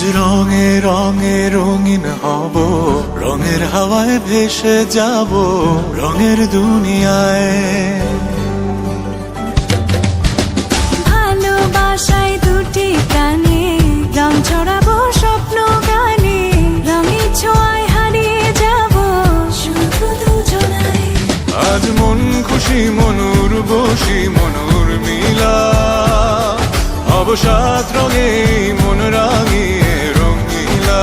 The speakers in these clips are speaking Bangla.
আজ রঙে রঙে রঙিন হব। রঙের হাওয়ায় ভেসে যাব রঙের দুনিয়ায়। ভালোবাসায় দুটি রং ছড়াবো স্বপ্ন গানে রঙের ছোঁয়ায় হারিয়ে যাব শুধু দুজনায় আজ মন খুশি মনুর বসি মনুর মিলা অবসাদ রঙে মন রাঙিয়ে রঙিলা।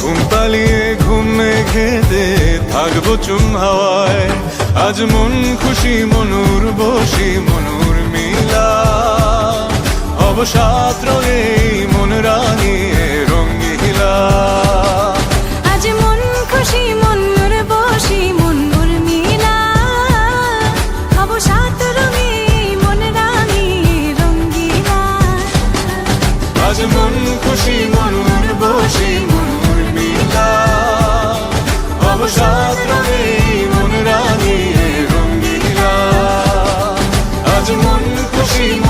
ঘুম পালিয়ে ঘুম মেঘেতে থাকব চুম হাওয়ায়। আজ মন খুশি, মনুর বসি, মনুর মিলা। অবসাদ রঙে মন রাঙিয়ে রঙ্গিলা। আজ মন খুশি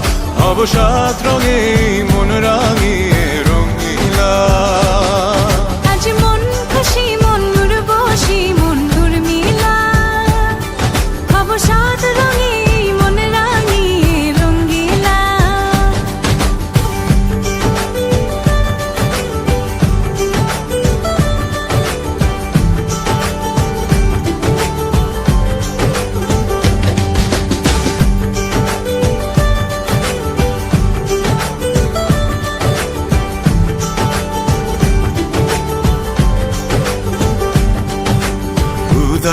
অবসাদ রঙে মন রাঙিয়ে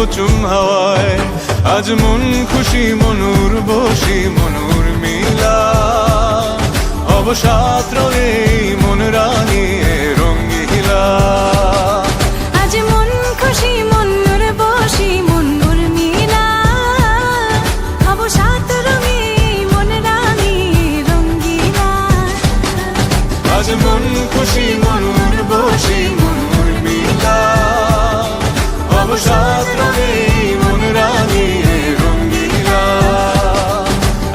থাকব চুম হাওয়ায়। আজ মন খুশি মনুর বসি মনুর মিলা। অবসাত রঙে মন রাঙিয়ে রঙ্গিলা। আজ মন খুশি মন্নুর বসি মিলা। রঙে মন রঙ্গিলা। আজ মন খুশি মনুর বসি মনুর মিলা। অবসাদ রঙে মন রাঙিয়ে রঙ্গিলা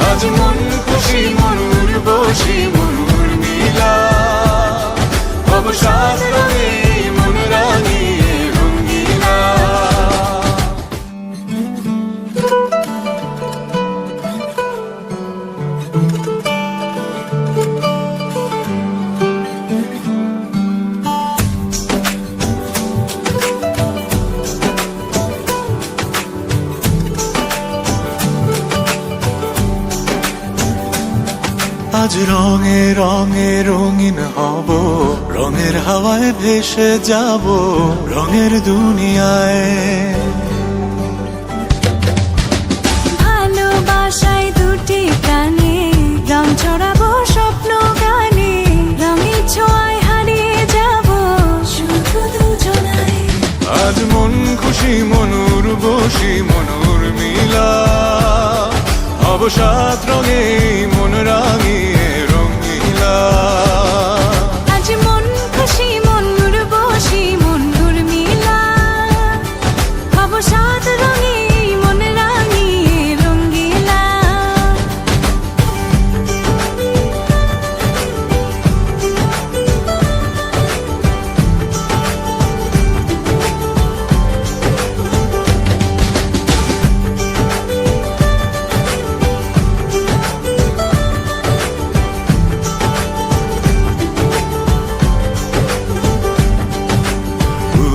আজ মন খুশি মনুর বসি মনুর মিলা অবসাদ রঙে রঙে রঙে রঙিন হব রঙের হাওয়ায় ভেসে যাব রঙের দুনিয়ায়। ভালোবাসায় দুটি প্রাণে রং ছড়াবো স্বপ্ন গানে রঙের ছোঁয়ায় হারিয়ে যাব শুধু দুজনায় আজ মন খুশি মনুর বসি মনুর মিলা। অবসাদ রঙে মন রাঙিয়ে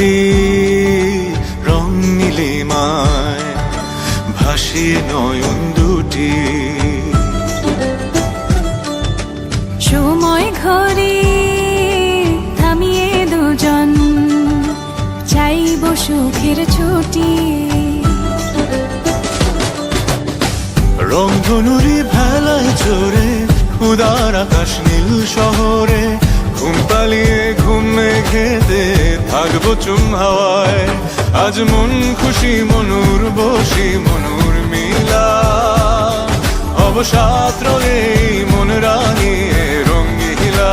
কল্পনারি রং নীলিমায় ভাসিয়ে নয়ন দুটি। সময় ঘরে ঘরে থামিয়ে দুজন চাইব সুখের ছুটি। রংধনুরি ভেলায় চড়ে উদার আকাশ নীল শহরে ঘুম পালিয়ে ঘুম মেঘে থাকব চুম হাওয়ায়। আজ মন খুশি, মনুর বসি, মনুর মিলা। অবসাদ রঙে মন রাঙিয়ে রঙ্গিলা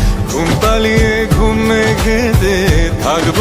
ঘুম পালিয়ে ঘুম মেঘেতে থাকব